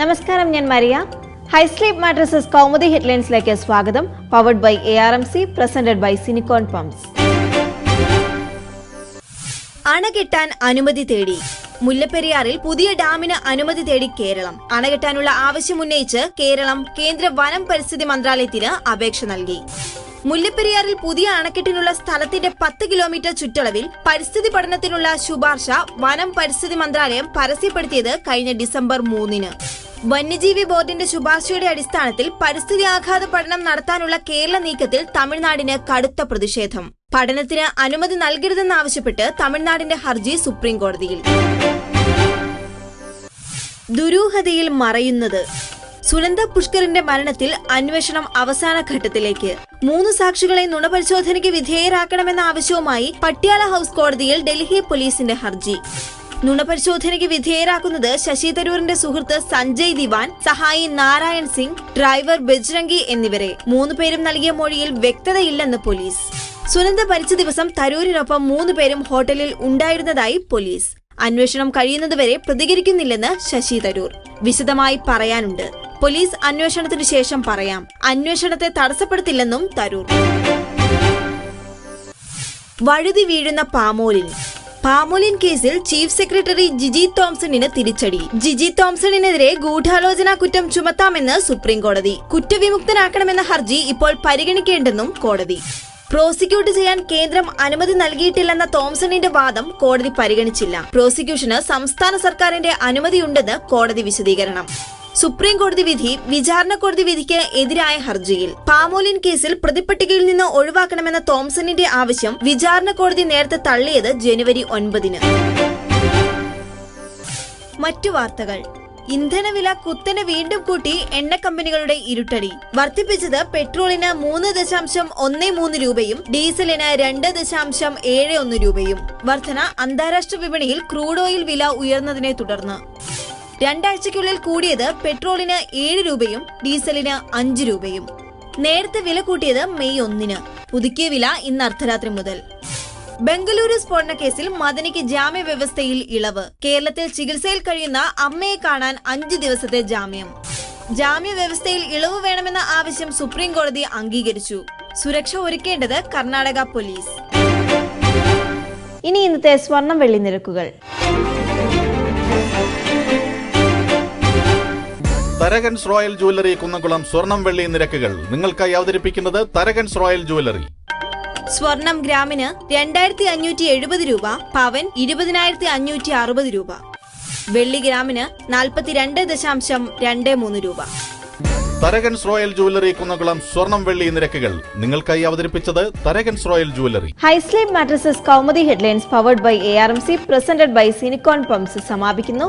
നമസ്കാരം ഞാൻ Maria. High sleep mattresses Kaumudi ഹെഡ്ലൈൻസിലേക്ക് സ്വാഗതം. Powered by A R M C presented by Sinicon pumps അണകെട്ടാൻ അനുമതി തേടി. മുല്ലപ്പെരിയാറിൽ പുതിയ ഡാമിന് അനുമതി തേടി കേരളം. അണകെട്ടാനുള്ള ആവശ്യമുന്നയിച്ച് കേരളം കേന്ദ്ര വനം പരിസ്ഥിതി മന്ത്രാലയത്തിന് അപേക്ഷ നൽകി. മുല്ലപ്പെരിയാറിൽ പുതിയ അണക്കെട്ടിനുള്ള സ്ഥലത്തിന്റെ പത്ത് കിലോമീറ്റർ ചുറ്റളവിൽ പരിസ്ഥിതി പഠനത്തിനുള്ള ശുപാർശ വനം പരിസ്ഥിതി മന്ത്രാലയം പരസ്യപ്പെടുത്തിയത് കഴിഞ്ഞ ഡിസംബർ മൂന്നിന്. വന്യജീവി ബോർഡിന്റെ ശുപാർശയുടെ അടിസ്ഥാനത്തിൽ പരിസ്ഥിതി ആഘാത പഠനം നടത്താനുള്ള കേരള നീക്കത്തിൽ തമിഴ്നാടിന് കടുത്ത പ്രതിഷേധം. പഠനത്തിന് അനുമതി നൽകരുതെന്നാവശ്യപ്പെട്ട് തമിഴ്നാടിന്റെ ഹർജി സുപ്രീം കോടതിയിൽ. ദുരൂഹതയിൽ മറയുന്നത്. സുനന്ദ പുഷ്കറിന്റെ മരണത്തിൽ അന്വേഷണം അവസാന ഘട്ടത്തിലേക്ക്. മൂന്ന് സാക്ഷികളെ നുണപരിശോധനയ്ക്ക് വിധേയരാക്കണമെന്ന ആവശ്യവുമായി പട്യാല ഹൌസ് കോടതിയിൽ ഡൽഹി പോലീസിന്റെ ഹർജി. നുണപരിശോധനയ്ക്ക് വിധേയരാക്കുന്നത് ശശി തരൂരിന്റെ സുഹൃത്ത് സഞ്ജയ് ദിവാൻ സഹായി നാരായൺ സിംഗ് ഡ്രൈവർ ബജ്രംഗി എന്നിവരെ. മൂന്ന് പേരും നൽകിയ മൊഴിയിൽ വ്യക്തതയില്ലെന്ന് പോലീസ്. സുനന്ദ മരിച്ച ദിവസം തരൂരിനൊപ്പം മൂന്ന് പേരും ഹോട്ടലിൽ ഉണ്ടായിരുന്നതായി പോലീസ്. അന്വേഷണം കഴിയുന്നതുവരെ പ്രതികരിക്കുന്നില്ലെന്ന് ശശി തരൂർ. വിശദമായി പറയാനുണ്ട്. പോലീസ് അന്വേഷണത്തിനു ശേഷം പറയാം. അന്വേഷണത്തെ തടസ്സപ്പെടുത്തില്ലെന്നും തരൂർ. വഴുതി വീഴുന്ന പാമോലിൻ പാമോലിൻ കേസിൽ ചീഫ് സെക്രട്ടറി ജിജി തോംസണിന് തിരിച്ചടി. ജിജി തോംസണിനെതിരെ ഗൂഢാലോചന കുറ്റം ചുമത്താമെന്ന് സുപ്രീം കോടതി കുറ്റവിമുക്തനാക്കണമെന്ന ഹർജി ഇപ്പോൾ പരിഗണിക്കേണ്ടെന്നും കോടതി. പ്രോസിക്യൂട്ട് ചെയ്യാൻ കേന്ദ്രം അനുമതി നൽകിയിട്ടില്ലെന്ന തോംസണിന്റെ വാദം കോടതി പരിഗണിച്ചില്ല. പ്രോസിക്യൂഷന് സംസ്ഥാന സർക്കാരിന്റെ അനുമതിയുണ്ടെന്ന് കോടതി വിശദീകരണം. സുപ്രീം കോടതി വിധി വിചാരണ കോടതി വിധിക്ക് എതിരായ ഹർജിയിൽ. പാമോലിൻ കേസിൽ പ്രതിപട്ടികയിൽ നിന്ന് ഒഴിവാക്കണമെന്ന തോംസണിന്റെ ആവശ്യം വിചാരണ കോടതി നേരത്തെ തള്ളിയത് ജനുവരി ഒൻപതിന്. മറ്റു വാർത്തകൾ. ഇന്ധനവില കുത്തനെ വീണ്ടും കൂട്ടി എണ്ണ കമ്പനികളുടെ ഇരുട്ടടി. വർദ്ധിപ്പിച്ചത് പെട്രോളിന് മൂന്ന് ദശാംശം ഒന്ന് മൂന്ന് രൂപയും ഡീസലിന് രണ്ട് ദശാംശം ഏഴ് ഒന്ന് രൂപയും. വർധന അന്താരാഷ്ട്ര വിപണിയിൽ ക്രൂഡ് ഓയിൽ വില ഉയർന്നതിനെ തുടർന്ന്. രണ്ടാഴ്ചയ്ക്കുള്ളിൽ കൂടിയത് പെട്രോളിന് ഏഴ് രൂപയും ഡീസലിന് അഞ്ച് രൂപയും. നേരത്തെ വില കൂട്ടിയത് മെയ് ഒന്നിന്. പുതുക്കിയ വില ഇന്ന് അർദ്ധരാത്രി മുതൽ. ബംഗളൂരു സ്ഫോടന കേസിൽ മദനിക്ക് ജാമ്യ വ്യവസ്ഥയിൽ ഇളവ്. കേരളത്തിൽ ചികിത്സയിൽ കഴിയുന്ന അമ്മയെ കാണാൻ അഞ്ച് ദിവസത്തെ ജാമ്യം. ജാമ്യ വ്യവസ്ഥയിൽ ഇളവ് വേണമെന്ന ആവശ്യം സുപ്രീം കോടതി അംഗീകരിച്ചു. സുരക്ഷ ഒരുക്കേണ്ടത് കർണാടക പോലീസ്. ഇനി ഇന്നത്തെ സ്വർണം വെള്ളി നിരക്കുകൾ. തരകൻസ് റോയൽ ജുവല്ലറി കുന്നംകുളം സ്വർണം വെള്ളി നിരക്കുകൾ. നിങ്ങൾക്കായി അവതരിപ്പിക്കുന്നത് തരകൻസ് റോയൽ ജുവല്ലറി. സ്വർണം ഗ്രാമിന് രണ്ടായിരത്തി അഞ്ഞൂറ്റി എഴുപത് രൂപ പവൻ ഇരുപതിനായിരത്തി അഞ്ഞൂറ്റി അറുപത് രൂപ. വെള്ളി ഗ്രാമിന് നാൽപ്പത്തിരണ്ട് ദശാംശം രണ്ട് മൂന്ന് രൂപ. തരകൻസ് റോയൽ ജുവല്ലറി കുന്നകുളം സ്വർണം വെള്ളി നിരക്കുകൾ. നിങ്ങൾക്കായി അവതരിപ്പിച്ചത് Tharakan's royal jewellery. High sleep mattresses Kaumudi headlines powered by A R M C presented by Sinicon pumps സമാപിക്കുന്നു.